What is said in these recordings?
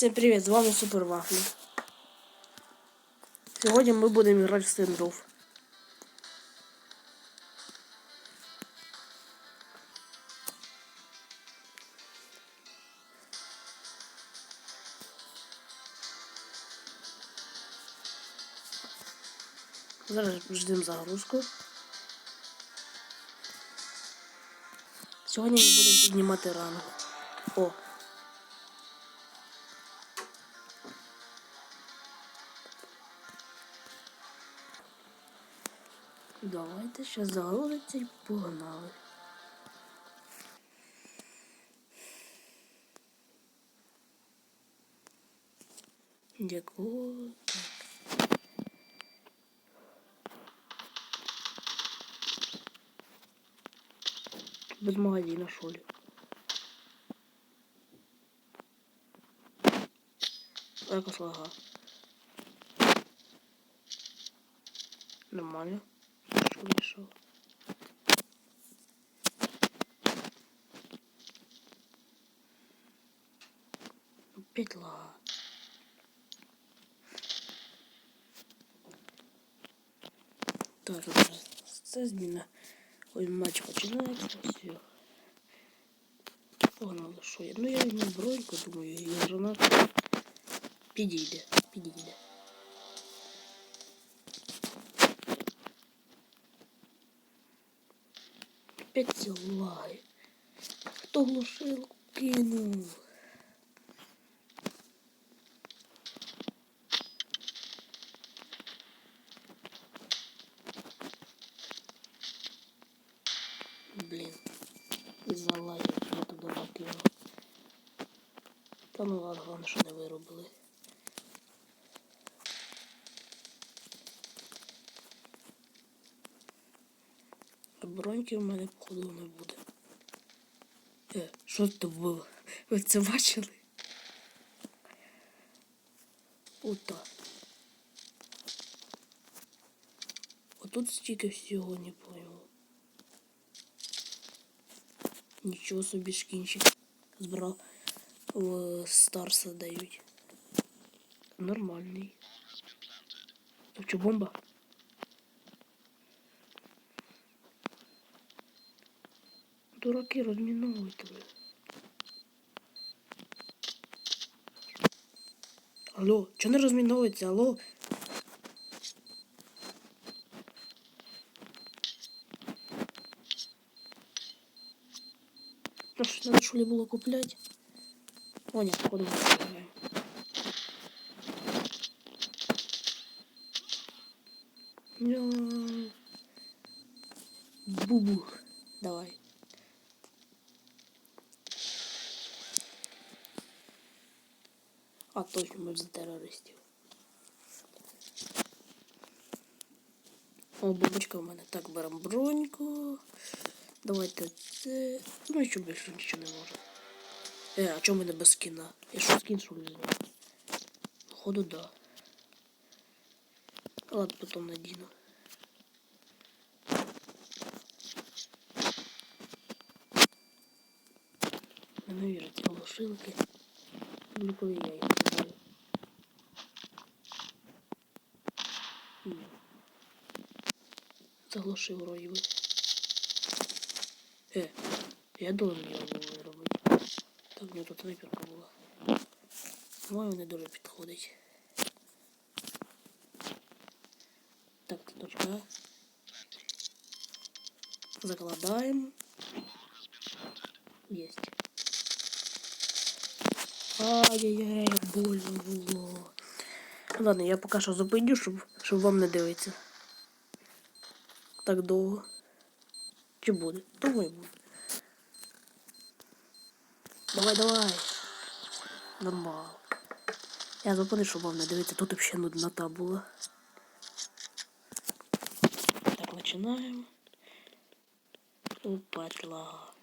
Всем привет, з вами Супер Вафлі. Сьогодні ми будемо грати в стендов. Зараз ждемо загрузку. Сьогодні ми будемо піднімати ранг. О, Давайте ще загрузиться і погнали. Дякую. Так. Без магазина, що ли? Якось лага. Нормально. Що вийшов? Опять лага. Так, зараз це зміна. Ой, матч починається, все. Погнали, що я? Ну я візьму броньку, думаю, і гранату. Підійде, підійде. Опять ці лаги. Хто глушилку кинув? Блін. Із-за лагів я туди накинув. Та ну ладно, головне, що не виробили. Броньки в мене походу не буде. Е, що це було? Ви це бачили? Ота. Отут стільки всього не понял. Нічого собі шкінчик збрав в Старса дають. Нормальний. Що бомба? Дураки розміновуйте. ви. Алло, чого не розміновується? Алло? Ну що, надо що ли було купляти? О, ні, походу не А за терористів. О, бабочка у мене. Так, беремо броньку. Давайте це. Ну і що більше нічого не може. Е, а чому мене без скіна? Я що скін що ли? Походу, да. Ладно, потом надіну. Не вірить глушилки. Ну, коли купую. Ні. Заглушив би. Е, я должен його виробити. Так, у мене тут снайперка була. Моя не дуже підходить. Так, точка. Закладаємо. Есть. Ай-яй-яй, больно було. Ладно, я поки що зупиню, щоб, щоб вам не дивитися. Так довго. Чи буде? Думаю, буде. Давай, давай. Нормально. Я зупиню, щоб вам не дивитися. Тут взагалі нуднота була. Так, починаємо. Опять лага.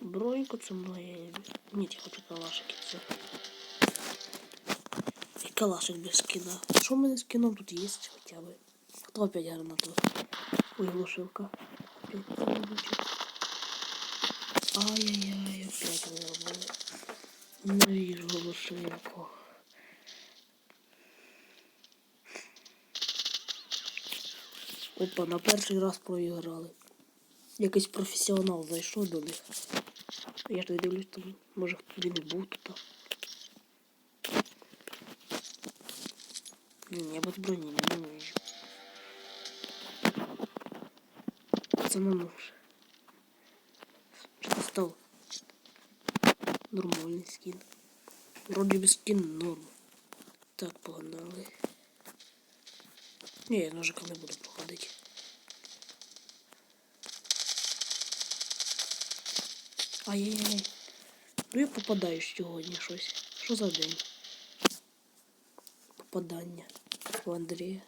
Броньку це моє. Ні, я хочу калашики це. І калашик без скина. Що в мене з кіном тут є хоча б? Опять гранату? Ой, глушилка. Ай-яй-яй, опять виробили. Ненавижу голосинку. Опа, на перший раз проіграли. Якийсь професіонал зайшов до них. Я ж не дивлюсь, там, може він і був тут. Блін, я без броні не думаю. На нож. Что стал? Нормальный скин. Вроде бы скин норм. Так, погнали. Не, я ножиком не буду проходити. Ай-яй-яй. Ну я попадаю сьогодні щось. Що за день? Попадання. У Андрія.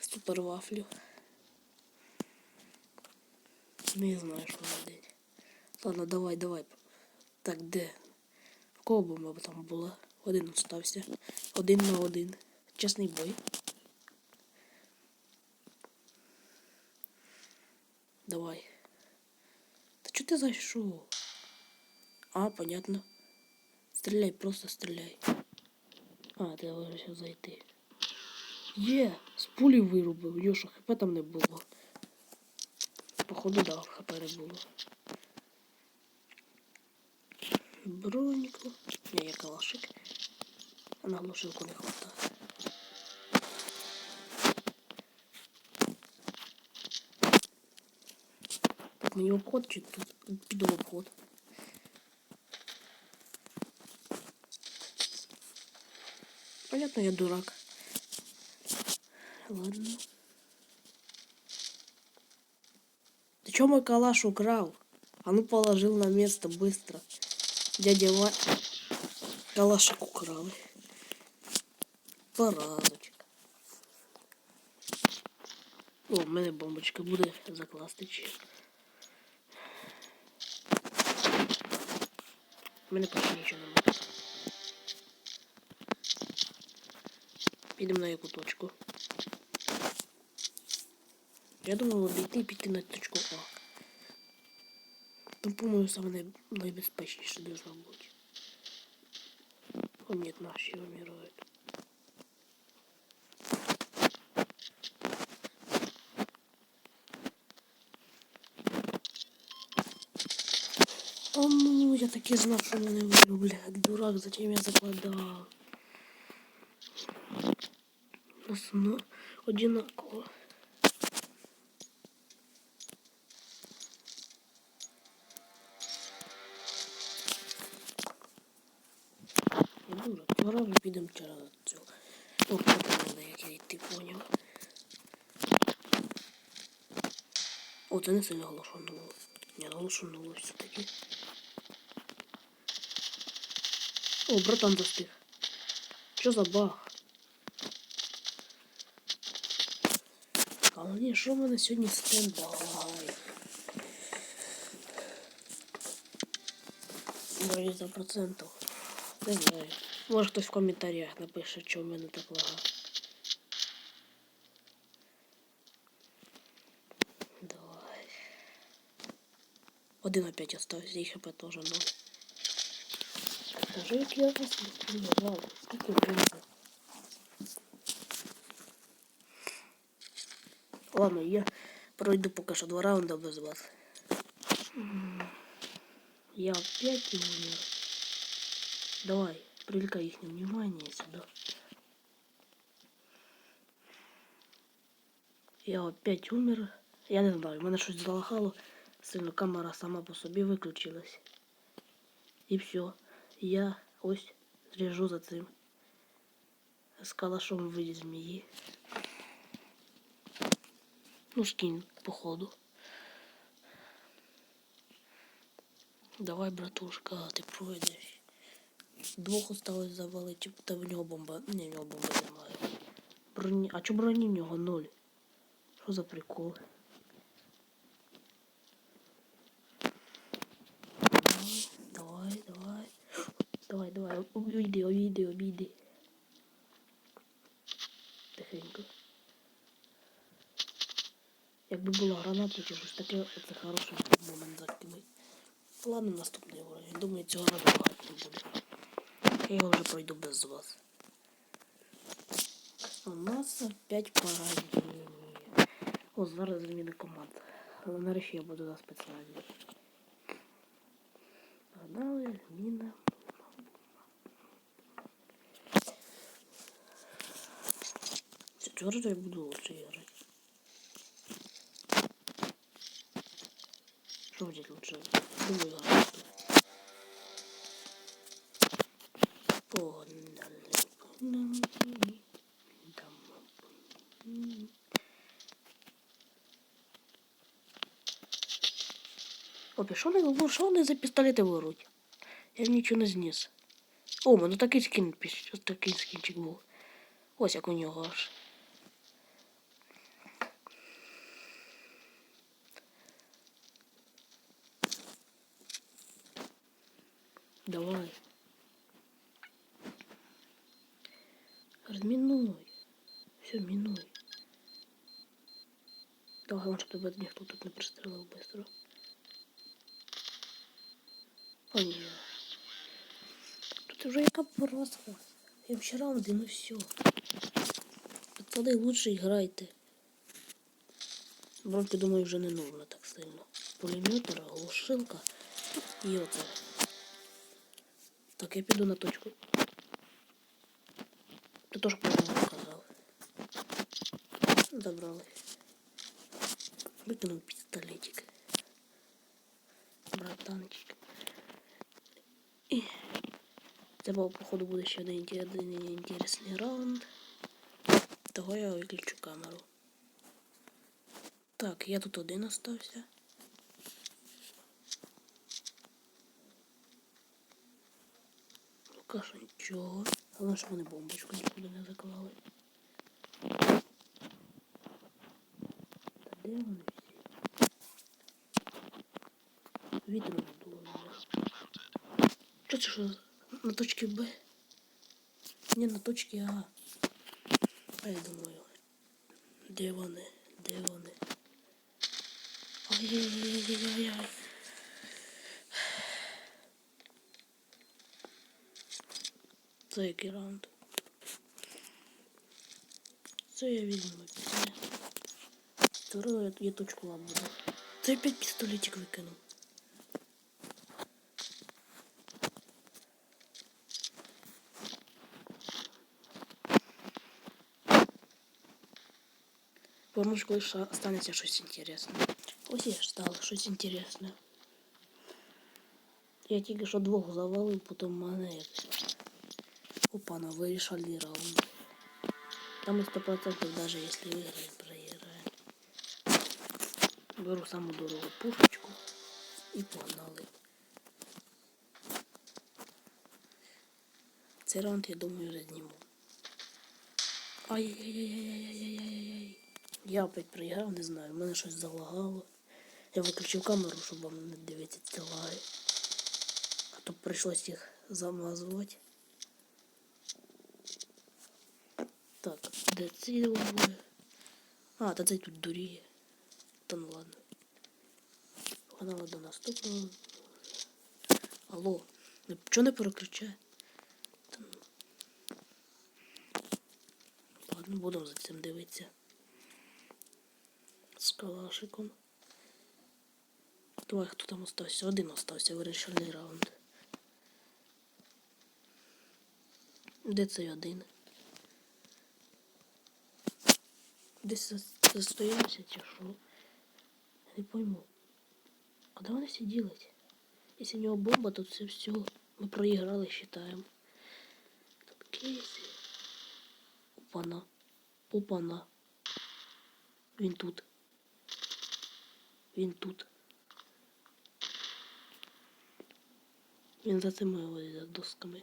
Супер вафлю. Не знаю, що за день. Ладно, давай, давай. Так, де? В кого бомба там була? Один остався. Один на один. Чесний бой. Давай. Та чого ти зайшов? А, понятно. Стреляй, просто стреляй. А, ти вирішив зайти. Є! З пулі вирубив. Йоша, хп там не було. Походу, да, хп не було. Броньку. Не, я калашик. А на глушилку не хватає. Так, мені обход чи тут піду в обход? Понятно, я дурак. Ладно. чё мой калаш украл? А ну положил на место быстро. Дядя Ва... Калашик украл. Поразочек. О, в мене бомбочка буде закласти чи. У мене поки нічого немає. Підемо на яку точку. Я думав обійти і піти на точку А. Там, по-моєму, саме най... найбезпечніше должно бути. О, нет, наші умирают. О, ну, я таки знав, що мене вироблять. Дурак, зачем я закладав? Нас, ну, одинаково. Підемо через цю. О, потім як я йти поняв. О, це не сильно голосно. Не голосно все-таки. О, братан застиг. Що за баг? А мені що в мене сьогодні стендбай? Може за процентів. Не знаю. Може хтось в коментарях напише, що в мене так лага. Давай. Один опять остався, і хп теж ноль. Скажи, я вас не ладно, скільки времени? Ладно, я пройду поки що два раунда без вас. Я опять умер. Давай, привлекай их внимание сюда. Я опять умер. Я не знаю, мене щось залагало. Сильно камера сама по собі виключилась. І все. Я ось зріжу за цим. З калашом в виді змії. Ну, скинь, походу. Давай, братушка, ти пройдеш. Двох осталось завалити, та в нього бомба. Ні, в нього бомби немає. Броні. А чо броні в нього ноль? Що за прикол? Давай, давай, давай. Давай, давай, обійди, обійди, обійди. Тихенько. Якби була граната чи щось таке, це хороший момент закинути. Ладно, наступний уровень. Думаю, цього разу багато не буде. Я його вже пройду без вас. У нас опять поранені. О, зараз зміни команд. Але нарешті я буду за спеціальні. Погнали, зміна. Четвертый я буду лучше играть. Что взять лучше? Думаю, играть. Опі, що вони, що вони за пістолети беруть? Я нічого не зніс. О, мене такий скін, такий скінчик був. Ось як у нього аж. Давай. Разминуй. Все, минуй. Давай, главное, чтобы никто тут не пристрелил быстро. О, ні. Тут уже яка поразка. Я вчера раунди, ну все. Пацаны, лучше играйте. Бронки, думаю, вже не нужно так сильно. Пулеметер, глушилка і оце. Так, я піду на точку. Ти теж правильно сказав. Забрали. Викинув пістолетик. Братанчик. І це був, походу, буде ще один, інте- інтересний раунд. Того я виключу камеру. Так, я тут один остався. Що нічого. Але ж вони бомбочку нікуди не заклали. Всі? Вітром надуло. Що це що? На точці Б? Ні, на точці А. А я думаю. Де вони? Де вони? Ай-яй-яй-яй-яй. Це який раунд? Це я візьму. Це. Второе я, я точку лап буду. Це опять пістолетик викинув. Поможеш, коли ша- станеться щось інтересне. Ось я ж стало щось інтересне. Я тільки що двох завалив, потім мене якось. Опа, на вирішальний раунд. Там и 100% даже если выиграем, проиграем. Беру саму дорогу пушечку і погнали. Цей раунд, я думаю, вже зніму. Ай-яй-яй-яй-яй-яй-яй-яй. Я опять проіграв, не знаю, в мене щось залагало. Я виключив камеру, щоб вам не дивитися ці лаги. А то прийшлось їх замазувати. Так, де ці двоє? А, та цей тут дуріє. Та ну ладно. Погнали до наступного. Алло, чого не переключає? Та ну. Ладно, будемо за цим дивитися. З калашиком. Давай, хто там остався? Один остався, вирішальний раунд. Де цей один? Десь зас- застоявся чи що? Не пойму. Куди вони всі? Якщо в нього бомба, то це все. Ми проіграли, считаємо. Тут кейси. Опана. Опана. Він тут. Він тут. Він за цими ось, за досками.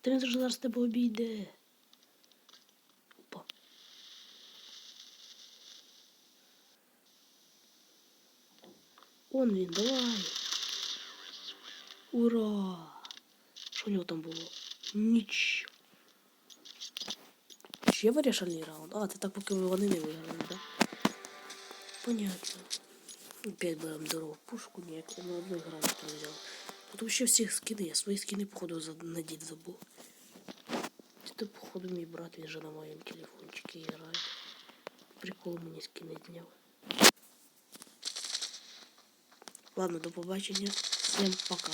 Та він зараз тебе обійде. Опа. Он він, давай. Ура! Що у нього там було? Нічого. Ще вирішальний раунд? А, це так поки вони не виграли, да? Понятно. Опять берем дорогу пушку, ніяк я на одну гранату не взял. Тут вообще всіх скини, я свої скини, походу, надеть забув. Это, походу, мій брат, він же на моєму телефончике грає. Прикол мені скини зняв. Ладно, до побачення. Всем пока.